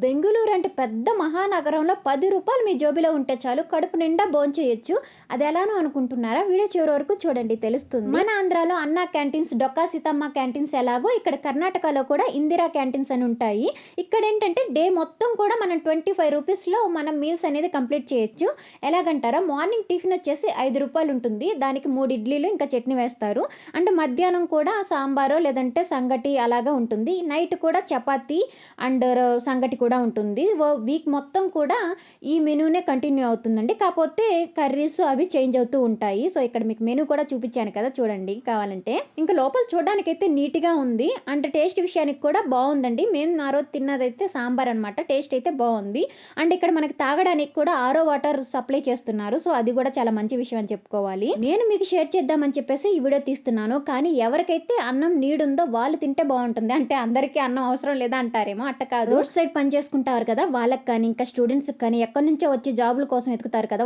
బెంగుళూరు అంటే పెద్ద మహానగరంలో పది రూపాయలు మీ జోబిలో ఉంటే చాలు కడుపు నిండా భోంచేయొచ్చు. అది ఎలానో అనుకుంటున్నారా? వీడియో చివరి వరకు చూడండి తెలుస్తుంది. మన ఆంధ్రాలో అన్నా క్యాంటీన్స్ డొక్కా సీతమ్మ క్యాంటీన్స్ ఎలాగో ఇక్కడ కర్ణాటకలో కూడా ఇందిరా క్యాంటీన్స్ అని ఉంటాయి. ఇక్కడ ఏంటంటే డే మొత్తం కూడా మనం ట్వంటీ ఫైవ్ రూపీస్లో మనం మీల్స్ అనేది కంప్లీట్ చేయొచ్చు. ఎలాగంటారా? మార్నింగ్ టిఫిన్ వచ్చేసి ఐదు రూపాయలు ఉంటుంది. దానికి మూడు ఇడ్లీలు ఇంకా చట్నీ వేస్తారు. అంటే మధ్యాహ్నం కూడా సాంబారో లేదంటే సంగటి అలాగా ఉంటుంది. నైట్ కూడా చపాతీ అండ్ సంగటి కూడా ఉంటుంది. వీక్ మొత్తం కూడా ఈ మెనూనే కంటిన్యూ అవుతుందండి. కాకపోతే కర్రీస్ అవి చేంజ్ అవుతూ ఉంటాయి. సో ఇక్కడ మీకు మెనూ కూడా చూపించాను కదా చూడండి కావాలంటే. ఇంకా లోపల చూడడానికి అయితే నీట్గా ఉంది. అండ్ టేస్ట్ విషయానికి కూడా బాగుందండి మేము ఆ రోజు తిన్నదైతే సాంబార్ అనమాట టేస్ట్ అయితే బాగుంది అండ్ ఇక్కడ మనకి తాగడానికి కూడా ఆరో వాటర్ సప్లై చేస్తున్నారు. సో అది కూడా చాలా మంచి విషయం అని చెప్పుకోవాలి. నేను మీకు షేర్ చేద్దామని చెప్పేసి ఈ వీడియో తీస్తున్నాను. కానీ ఎవరికైతే అన్నం నీడుందో వాళ్ళు తింటే బాగుంటుంది అంటే అందరికీ అన్నం అవసరం లేదా అంటారేమో అట్ట కాదు. రోడ్ సైడ్ పని చేసుకుంటారు కదా వాళ్ళకి కానీ ఇంకా స్టూడెంట్స్కి కానీ ఎక్కడి నుంచో వచ్చి జాబుల కోసం ఎతుకుతారు కదా